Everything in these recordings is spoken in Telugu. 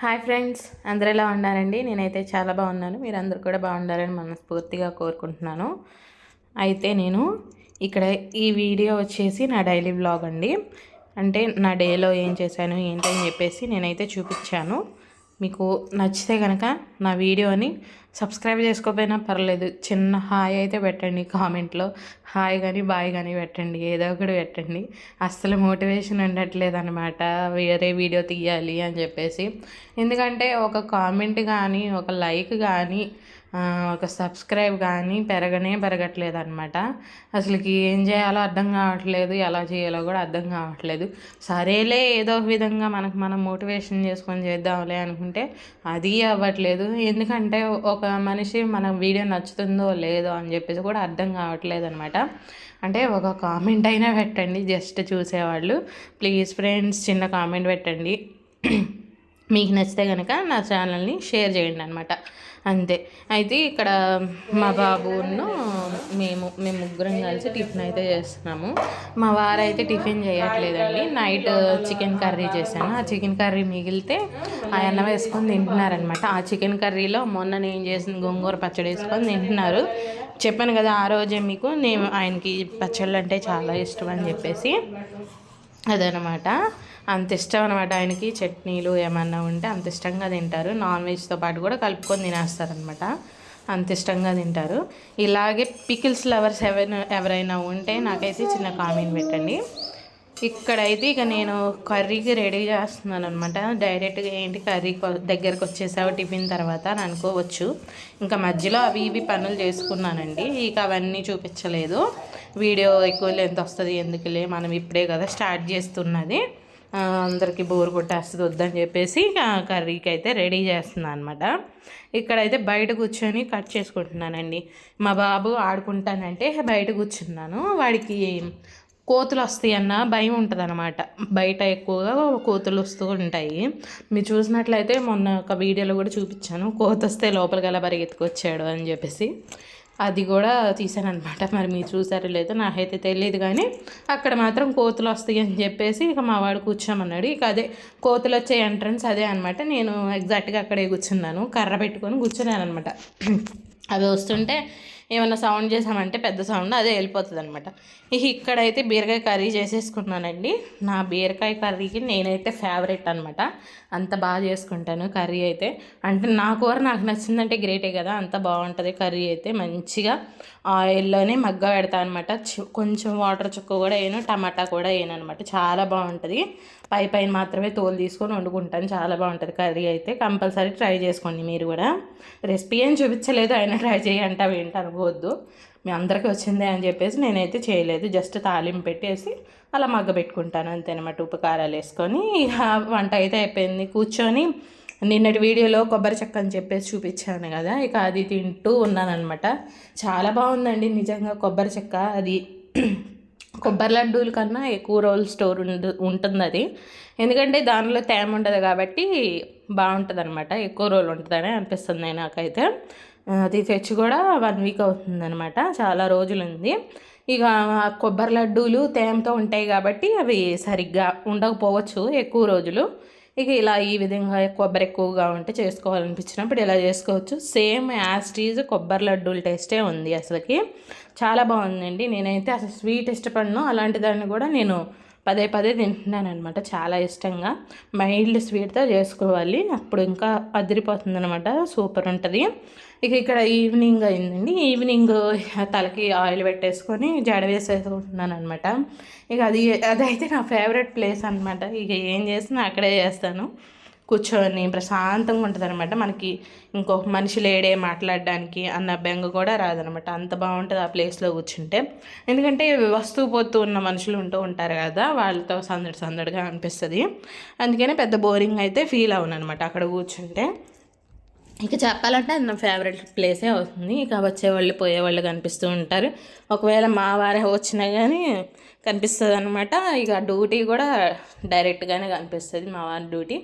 హాయ్ ఫ్రెండ్స్ అందరూ ఎలా ఉన్నారండి నేనైతే చాలా బాగున్నాను. మీరు కూడా బాగుండాలని మనస్ఫూర్తిగా కోరుకుంటున్నాను. అయితే నేను ఇక్కడ ఈ వీడియో వచ్చేసి నా డైలీ వ్లాగ్ అండి. అంటే నా డేలో ఏం చేశాను ఏంటని చెప్పేసి నేనైతే చూపించాను. మీకు నచ్చితే కనుక నా వీడియోని సబ్స్క్రైబ్ చేసుకోకపోయినా పర్లేదు. చిన్న హాయ్ అయితే పెట్టండి కామెంట్లో. హాయ్ కానీ బాయ్ కానీ పెట్టండి. ఏదో ఒకటి పెట్టండి. అస్సలు మోటివేషన్ ఉండట్లేదు అనమాట వేరే వీడియో తీయాలి అని చెప్పేసి. ఎందుకంటే ఒక కామెంట్ కానీ ఒక లైక్ కానీ ఒక సబ్స్క్రైబ్ కానీ పెరగనే పెరగట్లేదు అనమాట అసలుకి ఏం చేయాలో అర్థం కావట్లేదు ఎలా చేయాలో కూడా అర్థం కావట్లేదు. సరేలే ఏదో ఒక విధంగా మనకు మనం మోటివేషన్ చేసుకొని చేద్దాంలే అనుకుంటే అది అవ్వట్లేదు. ఎందుకంటే ఒక మనిషి మన వీడియో నచ్చుతుందో లేదో అని చెప్పేసి కూడా అర్థం కావట్లేదు అనమాట అంటే ఒక కామెంట్ అయినా పెట్టండి జస్ట్ చూసేవాళ్ళు. ప్లీజ్ ఫ్రెండ్స్ చిన్న కామెంట్ పెట్టండి. మీకు నచ్చితే కనుక నా ఛానల్ని షేర్ చేయండి అనమాట అంతే. అయితే ఇక్కడ మా బాబును మేము మేము ముగ్గురం కలిసి టిఫిన్ అయితే చేస్తున్నాము. మా వారు అయితే టిఫిన్ చేయట్లేదండి. నైట్ చికెన్ కర్రీ చేశాను. ఆ చికెన్ కర్రీ మిగిలితే ఆ అన్నం వేసుకొని తింటున్నారనమాట ఆ చికెన్ కర్రీలో మొన్న నేను చేసిన గోంగూర పచ్చడి వేసుకొని తింటున్నారు. చెప్పాను కదా ఆ రోజే మీకు నేను ఆయనకి పచ్చళ్ళు అంటే చాలా ఇష్టం అని చెప్పేసి. అదనమాట. అంత ఇష్టం అనమాట ఆయనకి. చట్నీలు ఏమన్నా ఉంటే అంత ఇష్టంగా తింటారు. నాన్ వెజ్తో పాటు కూడా కలుపుకొని తినేస్తారనమాట. అంత ఇష్టంగా తింటారు. ఇలాగే పికిల్స్ లవర్స్ ఎవరైనా ఎవరైనా ఉంటే నాకైతే చిన్న కామెంట్ పెట్టండి. ఇక్కడైతే ఇక నేను కర్రీకి రెడీ చేస్తున్నాను అనమాట డైరెక్ట్గా ఏంటి కర్రీ దగ్గరకు వచ్చేసావు టిఫిన్ తర్వాత అని అనుకోవచ్చు. ఇంకా మధ్యలో అవి ఇవి పనులు చేసుకున్నానండి. ఇక అవన్నీ చూపించలేదు. వీడియో ఎక్కువ లెంత్ వస్తుంది ఎందుకులే? మనం ఇప్పుడే కదా స్టార్ట్ చేస్తున్నది. అందరికీ బోర్ కొట్టేస్తుంది వద్దని చెప్పేసి కర్రీకి అయితే రెడీ చేస్తున్నాను అనమాట ఇక్కడైతే బయట కూర్చొని కట్ చేసుకుంటున్నానండి. మా బాబు ఆడుకుంటానంటే బయట కూర్చున్నాను. వాడికి కోతులు వస్తాయి అన్న భయం ఉంటుంది అనమాట బయట ఎక్కువగా కోతులు వస్తూ ఉంటాయి మీరు చూసినట్లయితే మొన్న ఒక వీడియోలో కూడా చూపించాను. కోత వస్తే లోపలికి ఎలా పరిగెత్తుకొచ్చాడు అని చెప్పేసి. అది కూడా తీసాను అనమాట మరి మీరు చూసారో లేదో నాకైతే తెలియదు కానీ అక్కడ మాత్రం కోతులు వస్తాయి అని చెప్పేసి ఇక మా వాడు కూర్చోమన్నాడు. ఇక అదే కోతులు వచ్చే ఎంట్రన్స్ అదే అనమాట నేను ఎగ్జాక్ట్గా అక్కడే కూర్చున్నాను. కర్ర పెట్టుకొని కూర్చున్నాను అనమాట అవి వస్తుంటే ఏమైనా సౌండ్ చేసామంటే పెద్ద సౌండ్ అదే వెళ్ళిపోతుంది అనమాట ఇక్కడైతే బీరకాయ కర్రీ చేసేసుకున్నానండి. నా బీరకాయ కర్రీకి నేనైతే ఫేవరెట్ అనమాట అంత బాగా చేసుకుంటాను కర్రీ అయితే. అంటే నా కూర నాకు నచ్చిందంటే గ్రేటే కదా అంత బాగుంటుంది కర్రీ అయితే. మంచిగా ఆయిల్లోనే మగ్గ పెడతా అనమాట కొంచెం వాటర్ చుక్క కూడా వేయను టమాటా కూడా వేయను అనమాట చాలా బాగుంటుంది. పై పైన మాత్రమే తోలు తీసుకొని వండుకుంటాను. చాలా బాగుంటుంది కర్రీ అయితే. కంపల్సరీ ట్రై చేసుకోండి మీరు కూడా. రెసిపీ ఏం చూపించలేదు అయినా ట్రై చేయంటే అవి అనుకోవద్దు మీ అందరికీ వచ్చిందే అని చెప్పేసి నేనైతే చేయలేదు. జస్ట్ తాలింపు పెట్టేసి అలా మగ్గ పెట్టుకుంటాను అంతేనమాట. ఉప్పు కారాలు వేసుకొని వంట అయితే అయిపోయింది. కూర్చొని నిన్నటి వీడియోలో కొబ్బరి చెక్క అని చెప్పేసి చూపించాను కదా ఇక అది తింటూ ఉన్నానమాట చాలా బాగుందండి నిజంగా కొబ్బరి చెక్క. అది కొబ్బరి లడ్డూల కన్నా ఎక్కువ రోజులు స్టోర్ ఉంటుంది అది ఎందుకంటే దానిలో తేమ ఉండదు కాబట్టి బాగుంటుంది అనమాట ఎక్కువ రోజులు ఉంటుందని అనిపిస్తుంది నాకైతే. అది తెచ్చి కూడా వన్ వీక్ అవుతుందనమాట చాలా రోజులు ఉంది ఇక కొబ్బరి లడ్డూలు తేమతో ఉంటాయి కాబట్టి అవి సరిగ్గా ఉండకపోవచ్చు ఎక్కువ రోజులు. ఇక ఇలా ఈ విధంగా కొబ్బరి ఎక్కువగా ఉంటే చేసుకోవాలనిపించినప్పుడు ఇలా చేసుకోవచ్చు. సేమ్ యాస్టీజ్ కొబ్బరి లడ్డూల టేస్టే ఉంది అసలుకి. చాలా బాగుందండి. నేనైతే అసలు స్వీట్ ఇష్టపడను. అలాంటి దాన్ని కూడా నేను పదే పదే తింటున్నాను అనమాట చాలా ఇష్టంగా. మైల్డ్ స్వీట్తో చేసుకోవాలి. అప్పుడు ఇంకా అదిరిపోతుంది అనమాట సూపర్ ఉంటుంది. ఇక ఇక్కడ ఈవినింగ్ అయిందండి. ఈవినింగ్ తలకి ఆయిల్ పెట్టేసుకొని జడ వేసేసుకుంటున్నాను అనమాట ఇక అది అదైతే నా ఫేవరెట్ ప్లేస్ అనమాట ఇక ఏం చేసినా అక్కడే చేస్తాను. కూర్చొని ప్రశాంతంగా ఉంటుంది అనమాట మనకి ఇంకొక మనిషి లేడే మాట్లాడడానికి అన్న బెంగ కూడా రాదనమాట అంత బాగుంటుంది ఆ ప్లేస్లో కూర్చుంటే. ఎందుకంటే వస్తూ పోతూ ఉన్న మనుషులు ఉంటూ ఉంటారు కదా వాళ్ళతో సందడి సందడిగా అనిపిస్తుంది. అందుకనే పెద్ద బోరింగ్ అయితే ఫీల్ అవును అనమాట అక్కడ కూర్చుంటే. ఇక చెప్పాలంటే అది నా ఫేవరెట్ ప్లేసే అవుతుంది. ఇక వచ్చేవాళ్ళు పోయేవాళ్ళు కనిపిస్తూ ఉంటారు. ఒకవేళ మా వారే వచ్చినా కానీ కనిపిస్తుంది అనమాట ఇక డ్యూటీ కూడా డైరెక్ట్గానే కనిపిస్తుంది మా వారి డ్యూటీ.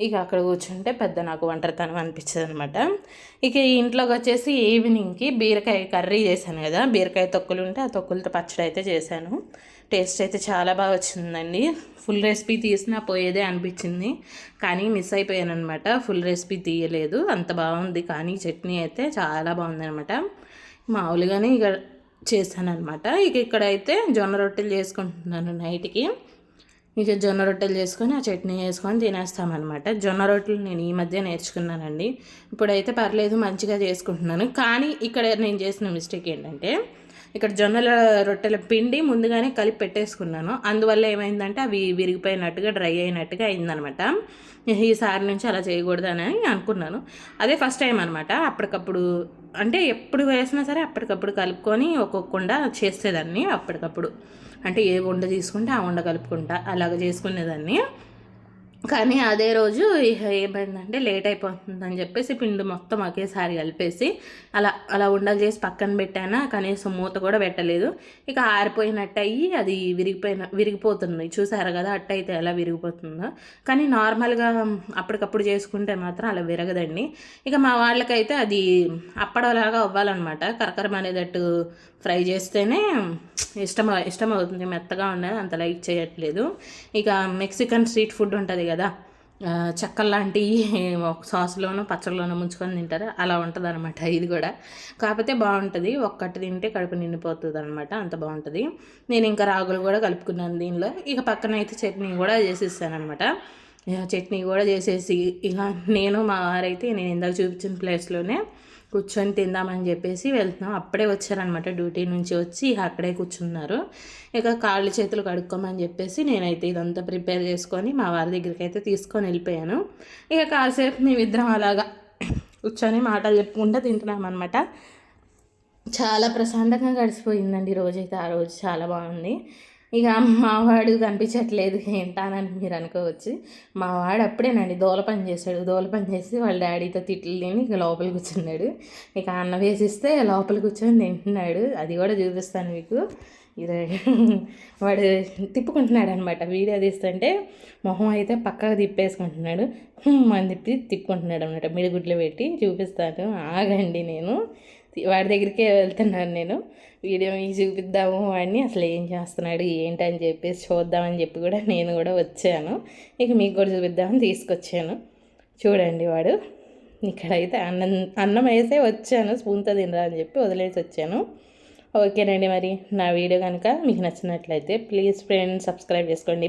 ఇక అక్కడ కూర్చుంటే పెద్ద నాకు ఒంటరితనం అనిపించదు అనమాట ఇక ఇంట్లోకి వచ్చేసి ఈవినింగ్కి బీరకాయ కర్రీ చేశాను కదా బీరకాయ తొక్కులు ఉంటే ఆ తొక్కులతో పచ్చడి అయితే చేశాను. టేస్ట్ అయితే చాలా బాగా వచ్చిందండి. ఫుల్ రెసిపీ తీసినా పోయేదే అనిపించింది కానీ మిస్ అయిపోయాను అనమాట ఫుల్ రెసిపీ తీయలేదు అంత బాగుంది కానీ చట్నీ అయితే చాలా బాగుంది అనమాట మామూలుగానే ఇక చేశాను అనమాట ఇక ఇక్కడైతే జొన్న రొట్టెలు చేసుకుంటున్నాను నైట్కి. ఇక జొన్న రొట్టెలు చేసుకొని ఆ చట్నీ వేసుకొని తినేస్తామన్నమాట. జొన్న రొట్టెలు నేను ఈ మధ్య నేర్చుకున్నానండి. ఇప్పుడైతే పర్లేదు మంచిగా చేసుకుంటున్నాను. కానీ ఇక్కడ నేను చేసిన మిస్టేక్ ఏంటంటే ఇక్కడ జొన్నల రొట్టెల పిండి ముందుగానే కలిపి పెట్టేసుకున్నాను. అందువల్ల ఏమైందంటే అవి విరిగిపోయినట్టుగా డ్రై అయినట్టుగా అయిందనమాట ఈసారి నుంచి అలా చేయకూడదని అనుకున్నాను. అదే ఫస్ట్ టైం అనమాట అప్పటికప్పుడు అంటే ఎప్పుడు వేసినా సరే అప్పటికప్పుడు కలుపుకొని ఒక్కొక్కకుండా చేసేదాన్ని అప్పటికప్పుడు. అంటే ఏ వండ తీసుకుంటే ఆ వండ కలుపుకుంటా. అలాగ చేసుకునేదాన్ని. కానీ అదే రోజు ఏమైందంటే లేట్ అయిపోతుందని చెప్పేసి పిండి మొత్తం ఒకేసారి కలిపేసి అలా అలా ఉండలు చేసి పక్కన పెట్టానా కనీసం మూత కూడా పెట్టలేదు. ఇక ఆరిపోయినట్టు అయ్యి అది విరిగిపోయిన విరిగిపోతుంది. చూసారు కదా అట్ట అయితే ఎలా విరిగిపోతుందో. కానీ నార్మల్గా అప్పటికప్పుడు చేసుకుంటే మాత్రం అలా విరగదండి. ఇక మా వాళ్ళకైతే అది అప్పడలాగా అవ్వాలన్నమాట. కరకరం అనేటట్టు ఫ్రై చేస్తేనే ఇష్టం ఇష్టం అవుతుంది మెత్తగా ఉన్నది అంత లైక్ చేయట్లేదు. ఇక మెక్సికన్ స్ట్రీట్ ఫుడ్ ఉంటుంది కదా. చెక్కలు లాంటి సాస్లోనూ పచ్చళ్ళలోనూ ముంచుకొని తింటారు? అలా ఉంటుంది అనమాట ఇది కూడా. కాకపోతే బాగుంటుంది. ఒక్కటి తింటే కడుపు నిండిపోతుంది అనమాట అంత బాగుంటుంది. నేను ఇంకా రాగులు కూడా కలుపుకున్నాను దీనిలో. ఇక పక్కన అయితే చట్నీ కూడా చేసేసాను అనమాట చట్నీ కూడా చేసేసి ఇక నేను మా వారైతే నేను ఇందాక చూపించిన ప్లేస్లోనే కూర్చొని తిందామని చెప్పేసి వెళ్తున్నాం. అప్పుడే వచ్చారనమాట డ్యూటీ నుంచి వచ్చి అక్కడే కూర్చున్నారు. ఇక కాళ్ళు చేతులు కడుక్కోమని చెప్పేసి నేనైతే ఇదంతా ప్రిపేర్ చేసుకొని మా వారి దగ్గరికి అయితే తీసుకొని వెళ్ళిపోయాను. ఇక కాసేపు మేమిద్దరం అలాగా కూర్చొని మాటలు చెప్పుకుంటూ తింటున్నాం అనమాట చాలా ప్రశాంతంగా గడిచిపోయిందండి రోజైతే. ఆ రోజు చాలా బాగుంది. ఇక మావాడు కనిపించట్లేదు. ఏంటానని మీరు అనుకోవచ్చు. మావాడు అప్పుడేనండి దోల పని చేశాడు. దోల పని చేసి వాళ్ళ డాడీతో తిట్లు తిని ఇక లోపల కూర్చున్నాడు. ఇక అన్న వేసిస్తే లోపల కూర్చొని తింటున్నాడు. అది కూడా చూపిస్తాను మీకు. ఇది వాడు తిప్పుకుంటున్నాడు అనమాట వీడియో తీస్తుంటే మొహం అయితే పక్కగా తిప్పేసుకుంటున్నాడు. అని తిప్పి తిప్పుకుంటున్నాడు అనమాట మిడిగుడ్లు పెట్టి చూపిస్తాను. ఆగండి నేను. వాడి దగ్గరికే వెళ్తున్నాను నేను. వీడియో మీకు చూపిద్దాము వాడిని. అసలు ఏం చేస్తున్నాడు ఏంటని చెప్పేసి చూద్దామని చెప్పి కూడా నేను కూడా వచ్చాను. ఇక మీకు కూడా చూపిద్దామని తీసుకొచ్చాను. చూడండి వాడు. ఇక్కడైతే అన్నం అన్నం వేసే వచ్చాను. స్పూన్తో తినరా అని చెప్పి వదిలేసి వచ్చాను. ఓకేనండి మరి నా వీడియో కనుక మీకు నచ్చినట్లయితే ప్లీజ్ ఫ్రెండ్స్ సబ్స్క్రైబ్ చేసుకోండి.